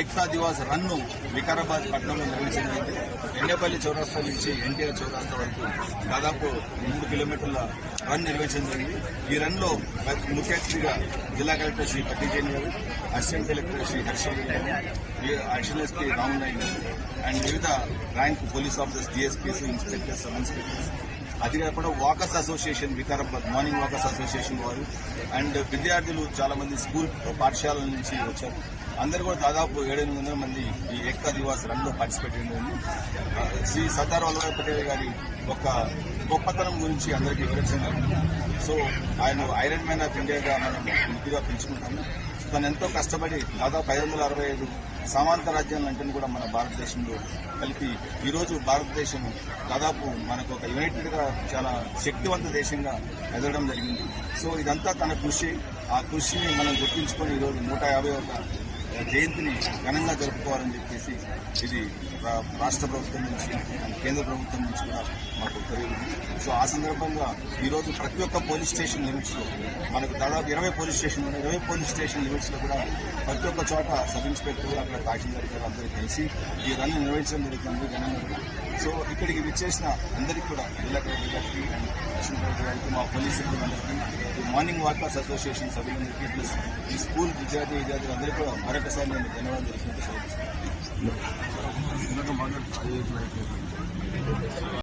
Ekta Diwas run Vikarabad పట్టణంలో నిర్వహించింది ఎండపల్లి చౌరాస్తా నుంచి ఎన్టీఆర్ చౌరాస్తా వరకు దాదాపు మూడు కిలోమీటర్ల రన్ నిర్వహించింది ఈ రన్లో ముఖ్య అతిథిగా జిల్లా కలెక్టర్ శ్రీ పట్టిజయన్ గారు అసిస్టెంట్ కలెక్టర్ శ్రీ హర్షల్ గారు అడిషనల్ ఎస్పీ రామ్ నాయక్ గారు అండ్ వివిధ rank police officers DSPs inspectors sub inspectors. అది కాకుండా walkers association Vikarabad morning walkers association వారు. అండ్ విద్యార్థులు చాలా మంది స్కూల్ పాఠశాలల నుంచి వచ్చారు. అందరు కూడా దాదాపు ఏడెనిమిది వందల మంది ఈ ఏక్తా దివాస్ రన్లో పార్టిసిపేట్ అయింది శ్రీ సర్దార్ వల్లభాయ్ పటేల్ గారి ఒక గొప్పతనం గురించి అందరికీ వివరించారు సో ఆయన ఐరన్ మ్యాన్ ఆఫ్ ఇండియాగా మనం ముద్దుగా పెంచుకుంటాము తను ఎంతో కష్టపడి దాదాపు ఐదు వందల అరవై ఐదు సమాంతర రాజ్యాలంటే కూడా మన భారతదేశంలో కలిపి ఈరోజు భారతదేశం దాదాపు మనకు ఒక యునైటెడ్గా చాలా శక్తివంత దేశంగా ఎదగడం జరిగింది. సో ఇదంతా తన కృషి. ఆ కృషిని మనం గుర్తించుకొని ఈరోజు నూట యాభై ఒక జయంతిని ఘనంగా జరుపుకోవాలని చెప్పేసి ఇది రాష్ట్ర ప్రభుత్వం నుంచి కేంద్ర ప్రభుత్వం నుంచి కూడా మాకు తెలియదు. సో ఆ సందర్భంగా ఈరోజు ప్రతి ఒక్క పోలీస్ స్టేషన్ లిమిట్స్లో మనకు దాదాపు ఇరవై పోలీస్ స్టేషన్ ఇరవై పోలీస్ స్టేషన్ లిమిట్స్లో కూడా ప్రతి ఒక్క చోట సబ్ ఇన్స్పెక్టర్ అక్కడ తహసీల్దార్ గారు అందరూ కలిసి ఈ రన్ నిర్వహించడం జరుగుతుంది. ఘనంగా సో ఇక్కడికి విచ్చేసిన అందరికీ కూడా జిల్లా గారికి అండ్ గారికి మా పోలీస్ సిబ్బంది మార్నింగ్ వాకర్స్ అసోసియేషన్ సభ్యులందరికీ ప్లస్ ఈ స్కూల్ విద్యార్థి విద్యార్థులు అందరికీ కూడా మరొకసారి నేను ధన్యవాదాలు తెలిసినట్టు